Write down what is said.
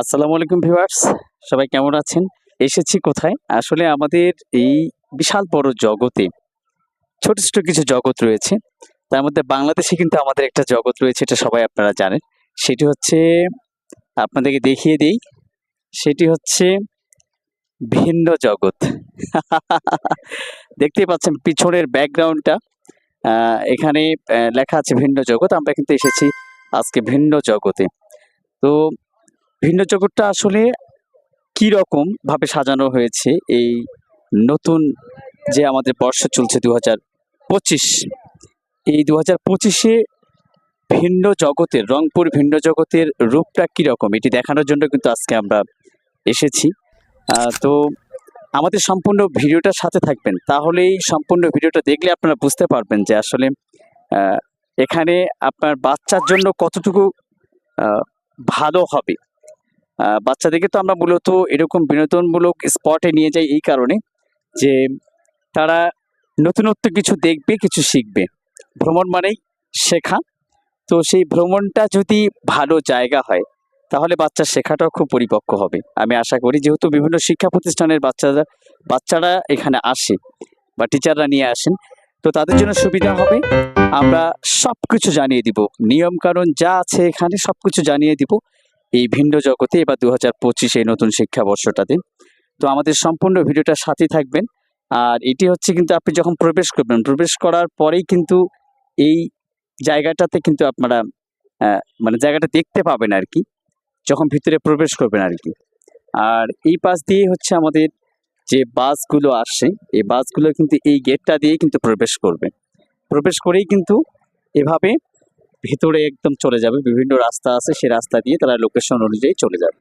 আসসালামু আলাইকুম ভিউয়ার্স, সবাই কেমন আছেন? এসেছি কোথায়? আসলে আমাদের এই বিশাল বড় জগতে ছোট ছোট কিছু জগৎ রয়েছে। তার মধ্যে বাংলাদেশে কিন্তু আমাদের একটা জগৎ রয়েছে, এটা সবাই আপনারা জানেন। সেটি হচ্ছে, আপনাদেরকে দেখিয়ে দিই, সেটি হচ্ছে ভিন্ন জগৎ। দেখতেই পাচ্ছেন পিছনের ব্যাকগ্রাউন্ডটা এখানে লেখা আছে ভিন্ন জগৎ, আমরা কিন্তু এসেছি আজকে ভিন্ন জগতে। তো ভিন্ন জগৎটা আসলে কি রকম ভাবে সাজানো হয়েছে এই নতুন যে আমাদের বর্ষ চলছে দু হাজার পঁচিশ, এই দু হাজার পঁচিশে ভিন্ন জগতের, রংপুর ভিন্ন জগতের রূপটা কি রকম এটি দেখানোর জন্য কিন্তু আজকে আমরা এসেছি। তো আমাদের সম্পূর্ণ ভিডিওটার সাথে থাকবেন। তাহলেই সম্পূর্ণ ভিডিওটা দেখলে আপনারা বুঝতে পারবেন যে আসলে এখানে আপনার বাচ্চার জন্য কতটুকু ভালো হবে। বাচ্চাদেরকে তো আমরা মূলত এরকম বিনোদনমূলক স্পটে নিয়ে যাই এই কারণে যে তারা নতুনত্ব কিছু দেখবে, কিছু শিখবে। ভ্রমণ মানেই শেখা। তো সেই ভ্রমণটা যদি ভালো জায়গা হয়, তাহলে বাচ্চার শেখাটাও খুব পরিপক্ক হবে। আমি আশা করি যেহেতু বিভিন্ন শিক্ষা প্রতিষ্ঠানের বাচ্চারা বাচ্চারা এখানে আসে বা টিচাররা নিয়ে আসেন, তো তাদের জন্য সুবিধা হবে। আমরা সব কিছু জানিয়ে দিব। নিয়মকানুন যা আছে এখানে সব কিছু জানিয়ে দিব। এই ভিন্ন জগতে এবার দু হাজার পঁচিশ নতুন শিক্ষাবর্ষটাতে তো আমাদের সম্পূর্ণ ভিডিওটা সাথে থাকবেন। আর এটি হচ্ছে কিন্তু আপনি যখন প্রবেশ করবেন, প্রবেশ করার পরেই কিন্তু এই জায়গাটাতে কিন্তু আপনারা মানে জায়গাটা দেখতে পাবেন আর কি, যখন ভিতরে প্রবেশ করবেন আর কি। আর এই পাশ দিয়ে হচ্ছে আমাদের যে বাসগুলো আসে, এই বাসগুলো কিন্তু এই গেটটা দিয়ে কিন্তু প্রবেশ করবে প্রবেশ করেই কিন্তু এভাবে ভেতরে একদম চলে যাবে, বিভিন্ন রাস্তা আছে, সে রাস্তা দিয়ে তারা লোকেশন অনুযায়ী চলে যাবে।